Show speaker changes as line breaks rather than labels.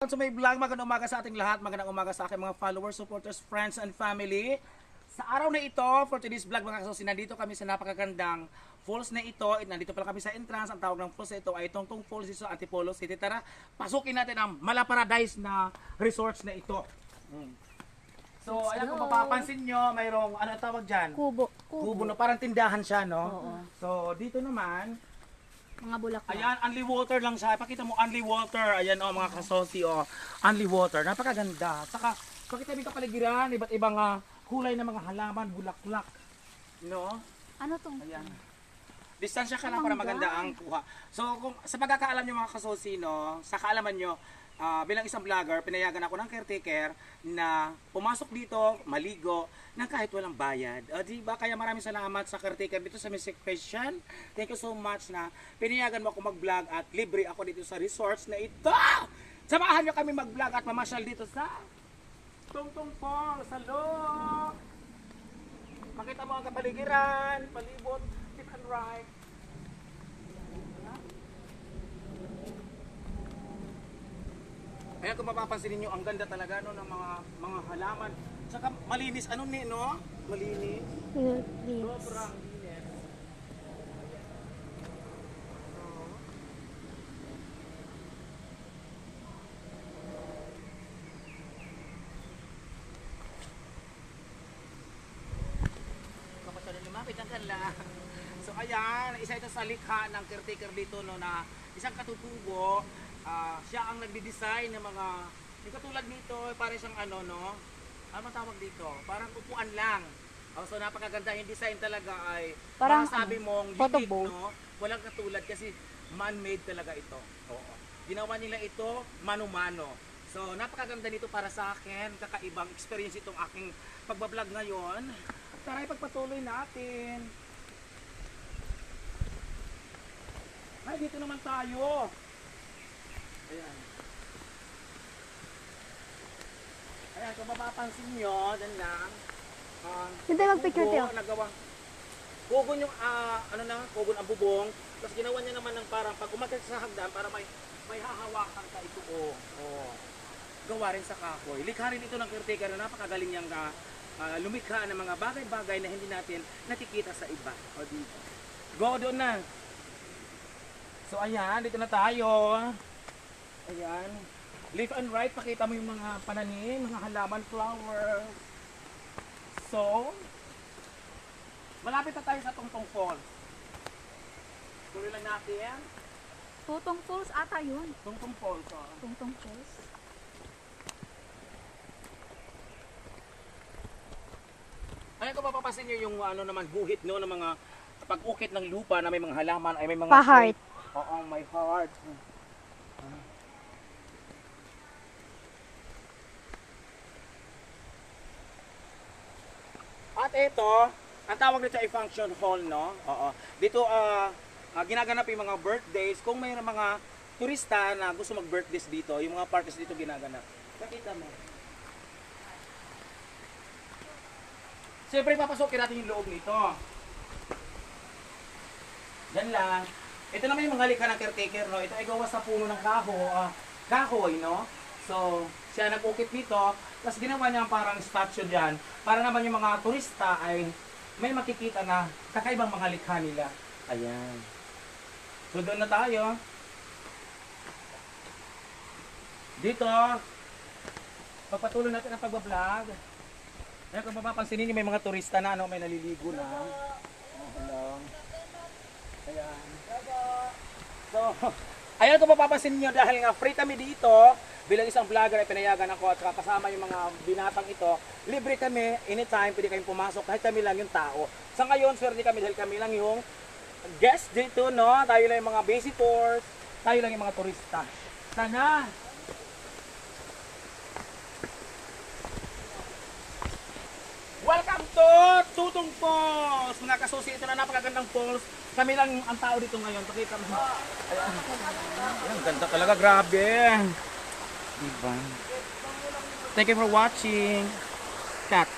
To my vlog. Magandang umaga sa ating lahat. Magandang umaga sa aking mga followers, supporters, friends, and family. Sa araw na ito, for today's vlog mga kasusi, nandito kami sa napakagandang falls na ito. Nandito pala kami sa entrance. Ang tawag ng falls na ito ay Tongtong Falls sa Antipolo City. Tara, pasukin natin ang Malaparadise na resorts na ito. Mm. So, ayan kung mapapansin nyo, mayroong, ano tawag dyan?
Kubo.
Kubo, no? Parang tindahan siya, no?
Oo.
So, dito naman,
Mga bulaklak.
Ayan, only water lang siya. Pakita mo, only water. Ayan, oh, mga kasosi, oh. Only water. Napakaganda. Saka, pakita mo kapaligiran, iba't ibang ah, kulay ng mga halaman, bulaklak. No?
Ano tong?
Ayan. Distansya ka lang para maganda ang kuha. So, kung sa pagkakaalam nyo mga kasosi, no, sa kaalaman nyo, ah, bilang isang vlogger, pinayagan ako ng caretaker na pumasok dito, maligo, ng kahit walang bayad. O, di ba? Kaya maraming salamat sa caretaker dito sa Mystic Christian. Thank you so much na pinayagan mo ako mag-vlog at libre ako dito sa resorts na ito. Samahan nyo kami mag-vlog at mamasyal dito sa Tungtong Falls. Hello! Makita mo ang kapaligiran, palibot, left and right. Ayan kung mapapansin ninyo, ang ganda talaga no, ng mga mga halaman. Saka malinis, ano ni, no? Malinis. Sobrang linis. Kapag na lumapit ang. So ayan, isa ito sa likha ng caretaker dito no na isang katutubo. Ah, siya ang nagdi-design ng mga yung katulad nito, para siyang ano no. Ano tawag dito? Parang upuan lang. Oh, so napakaganda yung design talaga ay
Parang
sabi mong unique, no? Walang katulad kasi man-made talaga ito. Oo. Ginawa nila ito mano-mano. So napakaganda nito para sa akin. Kakaibang experience itong aking pagbablog ngayon. Tara, ipagpatuloy natin. Ay, dito naman tayo. Ayan. Ayan, kung mapapansin nyo, dan lang. ah,
Doon tayo mag-picture
kubo,
tayo.
Nagawa. Kubo yung, ah, ano na, kubo ang bubong. Tapos ginawa niya naman ng parang pag umakyat sa hagdan para may may hahawakan ka ito. Oh, oh. Gawa rin sa kahoy. Likha rin ito ng caretaker na napakagaling niyang ah, ah, lumikha ng mga bagay-bagay na hindi natin nakikita sa iba. O dito. Go doon na. So ayan, dito na tayo. Ayan. Left and right, pakita mo yung mga pananim, mga halaman, flowers. So, malapit na tayo sa Tungtong Falls. Tuloy lang natin.
Tutong Falls ata yun.
Tungtong Falls. Oh.
Tungtong Falls.
Ano kung mapapasin nyo yung ano naman guhit no ng mga pag-ukit ng lupa na may mga halaman ay may mga
Pa-heart.
Oo, may heart. At ito, ang tawag nito ay function hall, no? Oo. Dito ah ah, ginaganap yung mga birthdays kung may mga turista na gusto mag-birthdays dito, yung mga parties dito ginaganap. Nakita mo. Siyempre, papasokin natin yung loob nito. Yan lang. Ito naman yung mga likha ng caretaker, no? Ito ay gawa sa puno ng kaho, ah, kahoy, no? So, siya nag-ukit nito, tapos ginawa niya parang statue diyan para naman yung mga turista ay may makikita na kakaibang mga likha nila. Ayan. So, doon na tayo. Dito, pagpatuloy natin ang pagbablog. Ayan, kung mapapansin ninyo, may mga turista na, ano, may naliligo na. Hello. Ayan. So, ayan kung mapapansin niyo dahil nga free kami dito, bilang isang vlogger ay pinayagan ako at kasama yung mga binatang ito, libre kami, anytime pwede kayong pumasok kahit kami lang yung tao. Sa ngayon, swerte kami dahil kami lang yung guest dito, no? Tayo lang yung mga visitors, tayo lang yung mga turista. Sana! Tutong Falls! Mga kasusi, ito na napakagandang falls. Kami lang ang tao dito ngayon. Pakita mo. Ayan. Ayan, ganda talaga. Grabe. Diba? Thank you for watching. Cut.